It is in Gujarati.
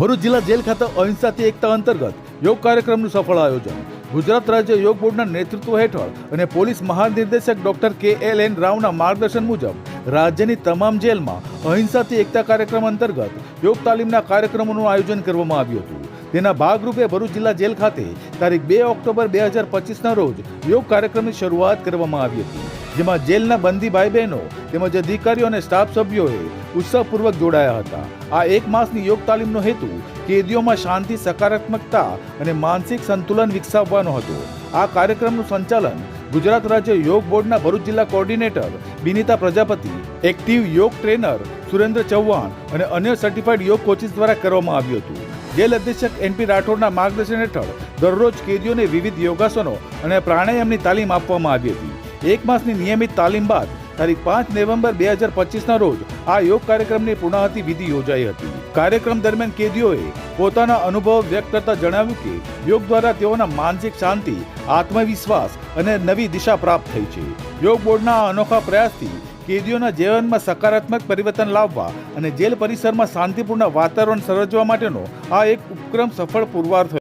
ભરૂચ જિલ્લા જેલ ખાતે અહિંસાથી એકતા અંતર્ગત યોગ કાર્યક્રમનું સફળ આયોજન. ગુજરાત રાજ્ય યોગ બોર્ડના નેતૃત્વ હેઠળ અને પોલીસ મહાનિર્દેશક ડોક્ટર કે એલ એન રાવના માર્ગદર્શન મુજબ રાજ્યની તમામ જેલમાં અહિંસાથી એકતા કાર્યક્રમ અંતર્ગત યોગ તાલીમના કાર્યક્રમોનું આયોજન કરવામાં આવ્યું હતું. તેના ભાગરૂપે ભરૂચ જિલ્લા જેલ ખાતે તારીખ બે ઓક્ટોબર બે હજાર પચીસના રોજ યોગ કાર્યક્રમની શરૂઆત કરવામાં આવી હતી, જેમાં જેલના બંદી ભાઈ બહેનો તેમજ અધિકારીઓ અને સ્ટાફ સભ્યોએ ઉત્સાહપૂર્વક જોડાયા હતા. આ એક માસની યોગ તાલીમનો હેતુ કેદીઓમાં શાંતિ, સકારાત્મકતા અને માનસિક સંતુલન વિકસાવવાનો હતો. આ કાર્યક્રમનું સંચાલન ગુજરાત રાજ્ય યોગ બોર્ડના ભરૂચ જિલ્લા coordinator Binita Prajapati, active yoga trainer Surendra Chauhan અને અન્ય સર્ટિફાઈડ યોગ કોચિસ દ્વારા કરવામાં આવ્યું હતું. જેલ અધિક્ષક એનપી રાઠોડના માર્ગદર્શન હેઠળ દરરોજ કેદીઓને વિવિધ યોગાસનો અને પ્રાણાયામની તાલીમ આપવામાં આવી હતી. એક માસની નિયમિત તાલીમ બાદ તારીખ પાંચ નવેમ્બર બે હજાર પચીસના રોજ આ યોગ કાર્યક્રમની પૂર્ણાહતિ વિધિ યોજાઈ હતી. કાર્યક્રમ દરમિયાન કેદીઓએ પોતાના અનુભવ વ્યક્ત કરતા જણાવ્યું કે યોગ દ્વારા તેઓના માનસિક શાંતિ, આત્મવિશ્વાસ અને નવી દિશા પ્રાપ્ત થઈ છે. યોગ બોર્ડના આ અનોખા પ્રયાસથી કેદીઓના જીવનમાં સકારાત્મક પરિવર્તન લાવવા અને જેલ પરિસરમાં શાંતિપૂર્ણ વાતાવરણ સર્જવા માટેનો આ એક ઉપક્રમ સફળ પુરવાર થયો.